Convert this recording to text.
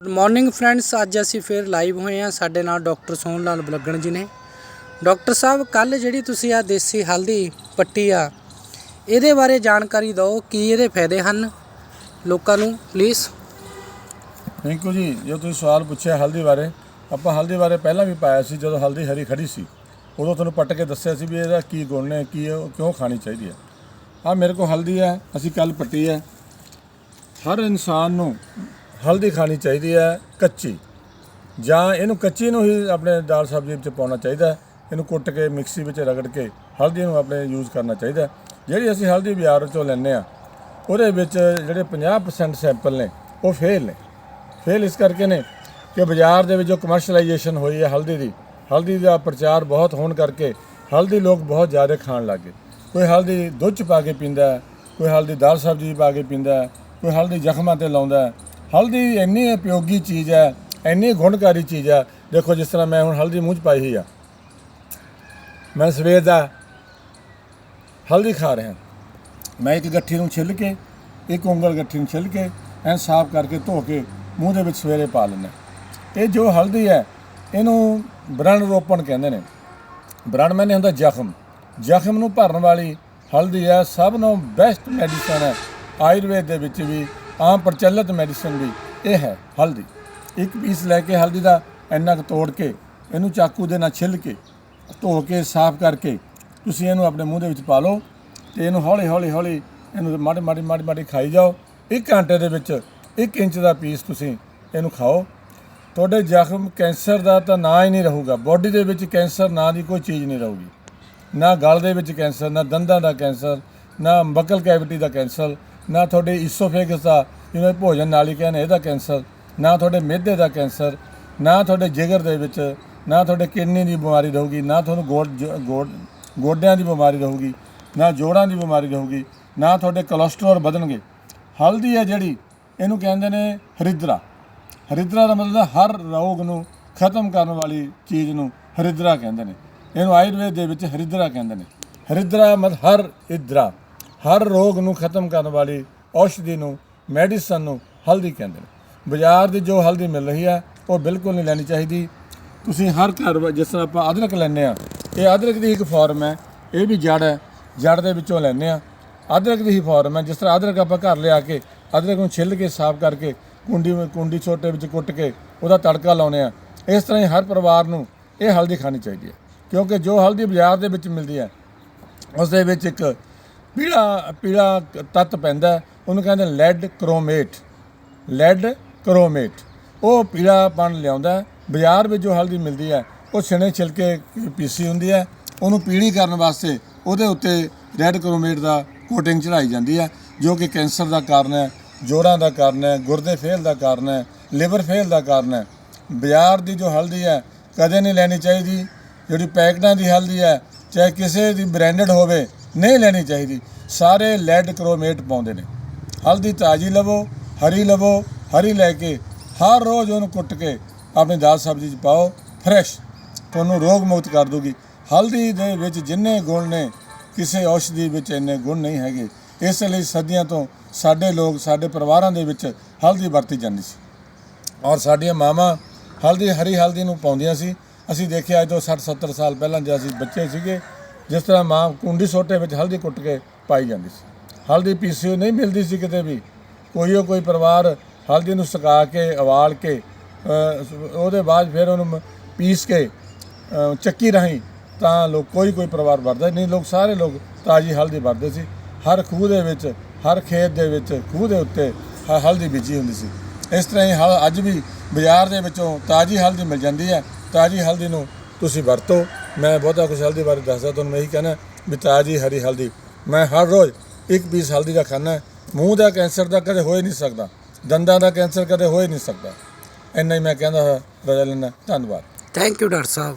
Good morning friends ਅੱਜ ਅਸੀਂ ਫਿਰ ਲਾਈਵ ਹੋਏ ਹਾਂ ਸਾਡੇ ਨਾਲ ਡਾਕਟਰ ਸੋਹਣ ਲਾਲ ਬਲਗਣ ਜੀ ਨੇ। ਡਾਕਟਰ ਸਾਹਿਬ ਕੱਲ ਜਿਹੜੀ ਤੁਸੀਂ ਆ ਦੇਸੀ ਹਲਦੀ ਪੱਟੀ ਆ ਇਹਦੇ ਬਾਰੇ ਜਾਣਕਾਰੀ ਦਿਓ, ਕੀ ਇਹਦੇ ਫਾਇਦੇ ਹਨ ਲੋਕਾਂ ਨੂੰ ਪਲੀਜ਼ ਥੈਂਕ ਯੂ ਜੀ। ਜੋ ਤੁਸੀਂ ਸਵਾਲ ਪੁੱਛਿਆ ਹਲਦੀ ਬਾਰੇ, ਆਪਾਂ ਹਲਦੀ ਬਾਰੇ ਪਹਿਲਾਂ ਵੀ ਪਾਇਆ ਸੀ, ਜਦੋਂ ਹਲਦੀ ਹਰੀ ਖੜੀ ਸੀ। ਉਦੋਂ ਤੁਹਾਨੂੰ ਪੱਟ ਕੇ ਦੱਸਿਆ ਸੀ ਵੀ ਇਹਦਾ ਕੀ ਗੁਣ ਨੇ, ਕੀ ਇਹ ਕਿਉਂ ਖਾਣੀ ਚਾਹੀਦੀ ਹੈ। ਆ ਮੇਰੇ ਕੋਲ ਹਲਦੀ ਹੈ, ਅਸੀਂ ਕੱਲ ਪੱਟੀ ਹੈ। ਹਰ ਇਨਸਾਨ ਨੂੰ ਹਲਦੀ ਖਾਣੀ ਚਾਹੀਦੀ ਹੈ ਕੱਚੀ। ਜਾਂ ਇਹਨੂੰ ਕੱਚੀ ਨੂੰ ਹੀ ਆਪਣੇ ਦਾਲ ਸਬਜ਼ੀ ਵਿੱਚ ਪਾਉਣਾ ਚਾਹੀਦਾ ਹੈ। ਇਹਨੂੰ ਕੁੱਟ ਕੇ ਮਿਕਸੀ ਵਿੱਚ ਰਗੜ ਕੇ ਹਲਦੀ ਨੂੰ ਆਪਣੇ ਯੂਜ਼ ਕਰਨਾ ਚਾਹੀਦਾ ਜਿਹੜੀ ਅਸੀਂ ਹਲਦੀ ਬਾਜ਼ਾਰ ਚੋਂ ਲੈਂਦੇ ਆ ਉਹਦੇ ਵਿੱਚ ਜਿਹੜੇ 50% ਸੈਂਪਲ ਨੇ, ਉਹ ਫੇਲ ਨੇ। ਫੇਲ ਇਸ ਕਰਕੇ ਨੇ ਕਿ ਬਾਜ਼ਾਰ ਦੇ ਵਿੱਚ ਜੋ ਕਮਰਸ਼ੀਅਲਾਈਜੇਸ਼ਨ ਹੋਈ ਹੈ ਹਲਦੀ ਦੀ, ਹਲਦੀ ਦਾ ਪ੍ਰਚਾਰ ਬਹੁਤ ਹੋਣ ਕਰਕੇ ਹਲਦੀ ਲੋਕ ਬਹੁਤ ਜ਼ਿਆਦਾ ਖਾਣ ਲੱਗੇ ਕੋਈ ਹਲਦੀ ਦੁੱਧ ਚ ਪਾ ਕੇ ਪੀਂਦਾ ਕੋਈ ਹਲਦੀ ਦਾਲ ਸਬਜ਼ੀ ਪਾ ਕੇ ਪੀਂਦਾ ਕੋਈ ਹਲਦੀ ਜ਼ਖਮਾਂ ਤੇ ਲਾਉਂਦਾ ਹਲਦੀ ਇੰਨੀ ਉਪਯੋਗੀ ਚੀਜ਼ ਹੈ, ਇੰਨੀ ਗੁਣਕਾਰੀ ਚੀਜ਼ ਹੈ, ਦੇਖੋ ਜਿਸ ਤਰ੍ਹਾਂ ਮੈਂ ਹੁਣ ਹਲਦੀ ਮੂੰਹ 'ਚ ਪਾਈ ਹੋਈ ਆ। ਮੈਂ ਸਵੇਰ ਦਾ ਹਲਦੀ ਖਾ ਰਿਹਾ। ਮੈਂ ਇੱਕ ਗੱਠੀ ਨੂੰ ਛਿੱਲ ਕੇ, ਇੱਕ ਉਂਗਲ ਗੱਠੀ ਨੂੰ ਛਿੱਲ ਕੇ, ਐਂ ਸਾਫ਼ ਕਰਕੇ ਧੋ ਕੇ ਮੂੰਹ ਦੇ ਵਿੱਚ ਸਵੇਰੇ ਪਾ ਲੈਂਦਾ। ਇਹ ਜੋ ਹਲਦੀ ਹੈ, ਇਹਨੂੰ ਬ੍ਰਣ ਰੋਪਣ ਕਹਿੰਦੇ ਨੇ। ਬ੍ਰਣ ਮੈਨੇ ਹੁੰਦਾ ਜ਼ਖਮ। ਜ਼ਖਮ ਨੂੰ ਭਰਨ ਵਾਲੀ ਹਲਦੀ ਹੈ, ਸਭ ਨੂੰ ਬੈਸਟ ਮੈਡੀਸਨ ਹੈ। ਆਯੁਰਵੇਦ ਦੇ ਵਿੱਚ ਵੀ ਆਮ ਪ੍ਰਚਲਿਤ ਮੈਡੀਸਨ ਵੀ ਇਹ ਹੈ, ਹਲਦੀ। ਇੱਕ ਪੀਸ ਲੈ ਕੇ ਹਲਦੀ ਦਾ ਇੰਨਾ ਕੁ ਤੋੜ ਕੇ, ਇਹਨੂੰ ਚਾਕੂ ਦੇ ਨਾਲ ਛਿੱਲ ਕੇ, ਧੋ ਕੇ, ਸਾਫ਼ ਕਰਕੇ ਤੁਸੀਂ ਇਹਨੂੰ ਆਪਣੇ ਮੂੰਹ ਦੇ ਵਿੱਚ ਪਾ ਲਓ ਤੇ ਇਹਨੂੰ ਹੌਲੀ ਹੌਲੀ ਹੌਲੀ ਇਹਨੂੰ ਮਾੜੀ ਮਾੜੀ ਮਾੜੀ ਮਾੜੀ ਖਾਈ ਜਾਓ। ਇੱਕ ਘੰਟੇ ਦੇ ਵਿੱਚ 1 ਇੰਚ ਦਾ ਪੀਸ ਤੁਸੀਂ ਇਹਨੂੰ ਖਾਓ। ਤੁਹਾਡੇ ਜ਼ਖਮ ਕੈਂਸਰ ਦਾ ਤਾਂ ਨਾਂ ਹੀ ਨਹੀਂ ਰਹੂਗਾ। ਬੋਡੀ ਦੇ ਵਿੱਚ ਕੈਂਸਰ ਨਾਂ ਦੀ ਕੋਈ ਚੀਜ਼ ਨਹੀਂ ਰਹੂਗੀ। ਨਾ ਗਲ ਦੇ ਵਿੱਚ ਕੈਂਸਰ, ਨਾ ਦੰਦਾਂ ਦਾ ਕੈਂਸਰ, ਨਾ ਬਕਲ ਕੈਵਿਟੀ ਦਾ ਕੈਂਸਰ ਨਾ ਤੁਹਾਡੇ ਈਸੋਫੇਗਸ ਦਾ, ਜਿਵੇਂ ਭੋਜਨ ਨਾਲੀਕਾ ਨੇ ਇਹਦਾ ਕੈਂਸਰ, ਨਾ ਤੁਹਾਡੇ ਮਿਹਦੇ ਦਾ ਕੈਂਸਰ, ਨਾ ਤੁਹਾਡੇ ਜਿਗਰ ਦੇ ਵਿੱਚ, ਨਾ ਤੁਹਾਡੇ ਕਿਡਨੀ ਦੀ ਬਿਮਾਰੀ ਰਹੂਗੀ, ਨਾ ਤੁਹਾਨੂੰ ਗੋਡ ਜ- ਗੋਡ, ਗੋਡਿਆਂ ਦੀ ਬਿਮਾਰੀ ਰਹੂਗੀ, ਨਾ ਜੋੜਾਂ ਦੀ ਬਿਮਾਰੀ ਰਹੂਗੀ, ਨਾ ਤੁਹਾਡੇ ਕੋਲੇਸਟ੍ਰੋਲ ਵਧਣਗੇ। ਹਲਦੀ ਹੈ ਜਿਹੜੀ, ਇਹਨੂੰ ਕਹਿੰਦੇ ਨੇ ਹਰਿਦਰਾ। ਹਰਿਦਰਾ ਦਾ ਮਤਲਬ ਹਰ ਰੋਗ ਨੂੰ ਖਤਮ ਕਰਨ ਵਾਲੀ ਚੀਜ਼ ਨੂੰ ਹਰਿਦਰਾ ਕਹਿੰਦੇ ਨੇ। ਇਹਨੂੰ ਆਯੁਰਵੇਦ ਦੇ ਵਿੱਚ ਹਰਿਦਰਾ ਕਹਿੰਦੇ ਨੇ। ਹਰਿਦਰਾ ਮਤਲਬ ਹਰ ਇਦਰਾ ਹਰ ਰੋਗ ਨੂੰ ਖਤਮ ਕਰਨ ਵਾਲੀ ਔਸ਼ਧੀ ਨੂੰ ਮੈਡੀਸਨ ਨੂੰ ਹਲਦੀ ਕਹਿੰਦੇ ਨੇ। ਬਾਜ਼ਾਰ ਦੀ ਜੋ ਹਲਦੀ ਮਿਲ ਰਹੀ ਹੈ ਉਹ ਬਿਲਕੁਲ ਨਹੀਂ ਲੈਣੀ ਚਾਹੀਦੀ। ਤੁਸੀਂ ਹਰ ਘਰ ਜਿਸ ਤਰ੍ਹਾਂ ਆਪਾਂ ਅਦਰਕ ਲੈਂਦੇ ਆ, ਇਹ ਅਦਰਕ ਦੀ ਇੱਕ ਫਾਰਮ ਹੈ, ਇਹ ਵੀ ਜੜ ਹੈ, ਜੜ ਦੇ ਵਿੱਚੋਂ ਲੈਂਦੇ ਆ। ਅਦਰਕ ਦੀ ਹੀ ਫਾਰਮ ਹੈ, ਜਿਸ ਤਰ੍ਹਾਂ ਅਦਰਕ ਆਪਾਂ ਘਰ ਲਿਆ ਕੇ, ਅਦਰਕ ਨੂੰ ਛਿੱਲ ਕੇ ਸਾਫ਼ ਕਰਕੇ, ਕੁੰਡੀ ਕੁੰਡੀ ਛੋਟੇ ਵਿੱਚ ਕੁੱਟ ਕੇ, ਉਹਦਾ ਤੜਕਾ ਲਾਉਨੇ ਆ। ਇਸ ਤਰ੍ਹਾਂ ਹੀ ਹਰ ਪਰਿਵਾਰ ਨੂੰ ਇਹ ਹਲਦੀ ਖਾਣੀ ਚਾਹੀਦੀ ਹੈ। ਕਿਉਂਕਿ ਜੋ ਹਲਦੀ ਬਾਜ਼ਾਰ ਦੇ ਵਿੱਚ ਮਿਲਦੀ ਹੈ, ਉਸ ਦੇ ਵਿੱਚ ਇੱਕ ਪੀਲਾ ਪੀਲਾ ਤੱਤ ਪੈਂਦਾ ਉਹਨੂੰ ਕਹਿੰਦੇ ਲੈਡ ਕ੍ਰੋਮੇਟ ਲੈਡ ਕ੍ਰੋਮੇਟ ਉਹ ਪੀਲਾਪਣ ਲਿਆਉਂਦਾ ਬਾਜ਼ਾਰ ਵਿੱਚ ਜੋ ਹਲਦੀ ਮਿਲਦੀ ਹੈ, ਉਹ ਛਿਣੇ ਛਿਲਕੇ ਪੀਸੀ ਹੁੰਦੀ ਹੈ। ਉਹਨੂੰ ਪੀਲੀ ਕਰਨ ਵਾਸਤੇ ਉਹਦੇ ਉੱਤੇ ਰੈੱਡ ਕ੍ਰੋਮੇਟ ਦਾ ਕੋਟਿੰਗ ਚੜਾਈ ਜਾਂਦੀ ਹੈ, ਜੋ ਕਿ ਕੈਂਸਰ ਦਾ ਕਾਰਨ ਹੈ, ਜੋੜਾਂ ਦਾ ਕਾਰਨ ਹੈ, ਗੁਰਦੇ ਫੇਲ ਦਾ ਕਾਰਨ ਹੈ, ਲਿਵਰ ਫੇਲ ਦਾ ਕਾਰਨ ਹੈ। ਬਾਜ਼ਾਰ ਦੀ ਜੋ ਹਲਦੀ ਹੈ, ਕਦੇ ਨਹੀਂ ਲੈਣੀ ਚਾਹੀਦੀ। ਜਿਹੜੀ ਪੈਕਟਾਂ ਦੀ ਹਲਦੀ ਹੈ, ਚਾਹੇ ਕਿਸੇ ਦੀ ਬ੍ਰਾਂਡਡ ਹੋਵੇ ਨਹੀਂ ਲੈਣੀ ਚਾਹੀਦੀ। ਸਾਰੇ ਲੈਡ ਕ੍ਰੋਮੇਟ ਪਾਉਂਦੇ ਨੇ। ਹਲਦੀ ਤਾਜ਼ੀ ਲਵੋ, ਹਰੀ ਲਵੋ, ਹਰੀ ਲੈ ਕੇ ਹਰ ਰੋਜ਼ ਉਹਨੂੰ ਕੁੱਟ ਕੇ ਆਪਣੀ ਦਾਲ ਸਬਜ਼ੀ 'ਚ ਪਾਓ ਫਰੈਸ਼ ਤੁਹਾਨੂੰ ਰੋਗ ਮੁਕਤ ਕਰ ਦੂਗੀ। ਹਲਦੀ ਦੇ ਵਿੱਚ ਜਿੰਨੇ ਗੁਣ ਨੇ, ਕਿਸੇ ਔਸ਼ਧੀ ਵਿੱਚ ਇੰਨੇ ਗੁਣ ਨਹੀਂ ਹੈਗੇ। ਇਸ ਲਈ ਸਦੀਆਂ ਤੋਂ ਸਾਡੇ ਲੋਕ, ਸਾਡੇ ਪਰਿਵਾਰਾਂ ਦੇ ਵਿੱਚ ਹਲਦੀ ਵਰਤੀ ਜਾਂਦੀ ਸੀ। ਔਰ ਸਾਡੀਆਂ ਮਾਵਾਂ ਹਲਦੀ, ਹਰੀ ਹਲਦੀ ਨੂੰ ਪਾਉਂਦੀਆਂ ਸੀ। ਅਸੀਂ ਦੇਖਿਆ ਅੱਜ ਤੋਂ 60 70 ਸਾਲ ਪਹਿਲਾਂ ਜਦ ਅਸੀਂ ਬੱਚੇ ਸੀਗੇ ਜਿਸ ਤਰ੍ਹਾਂ ਮਾਂ ਕੁੰਡੀ ਸੋਟੇ ਵਿੱਚ ਹਲਦੀ ਕੁੱਟ ਕੇ ਪਾਈ ਜਾਂਦੀ ਸੀ। ਹਲਦੀ ਪੀਸੀ ਹੋਈ, ਨਹੀਂ ਮਿਲਦੀ ਸੀ ਕਿਤੇ ਵੀ। ਕੋਈ ਉਹ ਕੋਈ ਪਰਿਵਾਰ ਹਲਦੀ ਨੂੰ ਸੁਕਾ ਕੇ, ਉਬਾਲ ਕੇ ਉਹਦੇ ਬਾਅਦ ਫਿਰ ਉਹਨੂੰ ਪੀਸ ਕੇ ਚੱਕੀ ਰਾਹੀਂ ਤਾਂ ਲੋਕ ਕੋਈ ਕੋਈ ਪਰਿਵਾਰ ਵਰਦਾ ਨਹੀਂ, ਲੋਕ ਸਾਰੇ ਲੋਕ ਤਾਜ਼ੀ ਹਲਦੀ ਵਰਦੇ ਸੀ। ਹਰ ਖੂਹ ਦੇ ਵਿੱਚ, ਹਰ ਖੇਤ ਦੇ ਵਿੱਚ, ਖੂਹ ਦੇ ਉੱਤੇ ਹ- ਹਲਦੀ ਬੀਜੀ ਹੁੰਦੀ ਸੀ। ਇਸ ਤਰ੍ਹਾਂ ਹੀ ਹਲ ਅੱਜ ਵੀ ਬਾਜ਼ਾਰ ਦੇ ਵਿੱਚੋਂ ਤਾਜ਼ੀ ਹਲਦੀ ਮਿਲ ਜਾਂਦੀ ਹੈ। ਤਾਜ਼ੀ ਹਲਦੀ ਨੂੰ ਤੁਸੀਂ ਵਰਤੋ। ਮੈਂ ਬਹੁਤਾ ਕੁਝ ਹਲਦੀ ਬਾਰੇ ਦੱਸਦਾ, ਤੁਹਾਨੂੰ ਮੈਂ ਇਹੀ ਕਹਿਣਾ, ਵੀ ਤਾਜ਼ੀ ਹਰੀ ਹਲਦੀ। ਮੈਂ ਹਰ ਰੋਜ਼ ਇੱਕ ਪੀਸ ਹਲਦੀ ਦਾ ਖਾਣਾ ਮੂੰਹ ਦਾ ਕੈਂਸਰ ਦਾ ਕਦੇ ਹੋ ਹੀ ਨਹੀਂ ਸਕਦਾ, ਦੰਦਾਂ ਦਾ ਕੈਂਸਰ ਕਦੇ ਹੋ ਹੀ ਨਹੀਂ ਸਕਦਾ। ਇੰਨਾ ਹੀ ਮੈਂ ਕਹਿੰਦਾ ਹੋਇਆ ਰਜਾ ਲੈਣਾ ਧੰਨਵਾਦ। Thank you doctor Sahib.